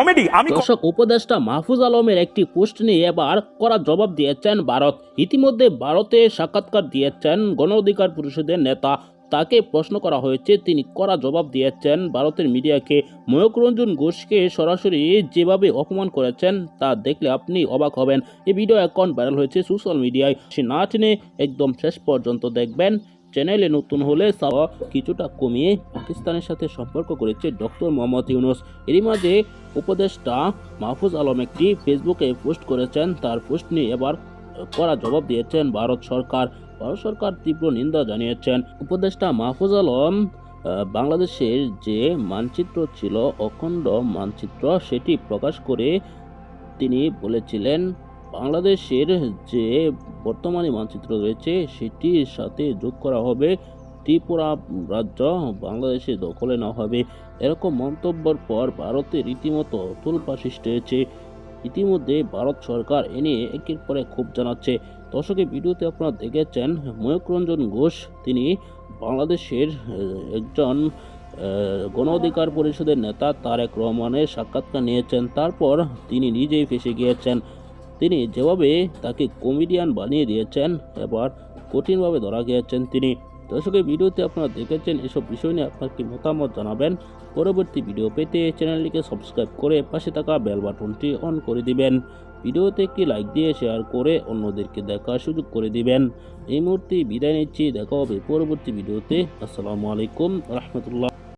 Comedy? আমি দর্শক, উপদেষ্টা মাহফুজ আলমের একটি পোস্ট নিয়ে এবার করা জবাব দিয়েছেন ভারত। ইতিমধ্যে ভারতে সাক্ষাৎকার দিয়েছেন গণ অধিকার পরিষদের নেতা। তাকে প্রশ্ন করা হয়েছে, তিনি করা জবাব দিয়েছেন ভারতের মিডিয়াকে। ময়ূক রঞ্জন ঘোষকে সরাসরি যেভাবে অপমান করেছেন, তা দেখলে আপনি অবাক হবেন। এই ভিডিও এখন ভাইরাল হয়েছে সোশ্যাল মিডিয়ায়। সে না টেনে একদম শেষ পর্যন্ত দেখবেন। চ্যানেলে নতুন হলে সাওয়া কিছুটা কমিয়ে পাকিস্তানের সাথে সম্পর্ক করেছে ডক্টর মোহাম্মদ ইউনুস। এরই মাঝে উপদেষ্টা মাহফুজ আলম একটি ফেসবুকে পোস্ট করেছেন। তার পোস্ট নিয়ে এবার করা জবাব দিয়েছেন ভারত সরকার। ভারত সরকার তীব্র নিন্দা জানিয়েছেন। উপদেষ্টা মাহফুজ আলম বাংলাদেশের যে মানচিত্র ছিল, অখণ্ড মানচিত্র, সেটি প্রকাশ করে তিনি বলেছিলেন বাংলাদেশের যে বর্তমানে মানচিত্র রয়েছে, সেটির সাথে যোগ করা হবে ত্রিপুরা রাজ্য, বাংলাদেশে দখলে না হবে। এরকম মন্তব্যের পর ভারতে রীতিমতো তোলপা সৃষ্টি হয়েছে ইতিমধ্যে ভারত সরকার এ নিয়ে একের পর এক ক্ষোভ জানাচ্ছে। দর্শকের ভিডিওতে আপনারা দেখেছেন ময়ূক রঞ্জন ঘোষ, তিনি বাংলাদেশের একজন গণ অধিকার পরিষদের নেতা তারেক রহমানের সাক্ষাৎকার নিয়েছেন। তারপর তিনি নিজেই ফেসে গিয়েছেন। তিনি যেভাবে তাকে কমেডিয়ান বানিয়ে দিয়েছেন, এবার কঠিনভাবে ধরা গিয়েছেন তিনি। দর্শকের ভিডিওতে আপনারা দেখেছেন এসব বিষয় নিয়ে আপনার কি মতামত জানাবেন? পরবর্তী ভিডিও পেতে চ্যানেলটিকে সাবস্ক্রাইব করে পাশে থাকা বেল বাটনটি অন করে দিবেন। ভিডিওতে একটি লাইক দিয়ে শেয়ার করে অন্যদেরকে দেখার সুযোগ করে দিবেন। এই মুহূর্তে বিদায় নিচ্ছি। দেখা হবে পরবর্তী ভিডিওতে। আসসালামু আলাইকুম রহমতুল্লাহ।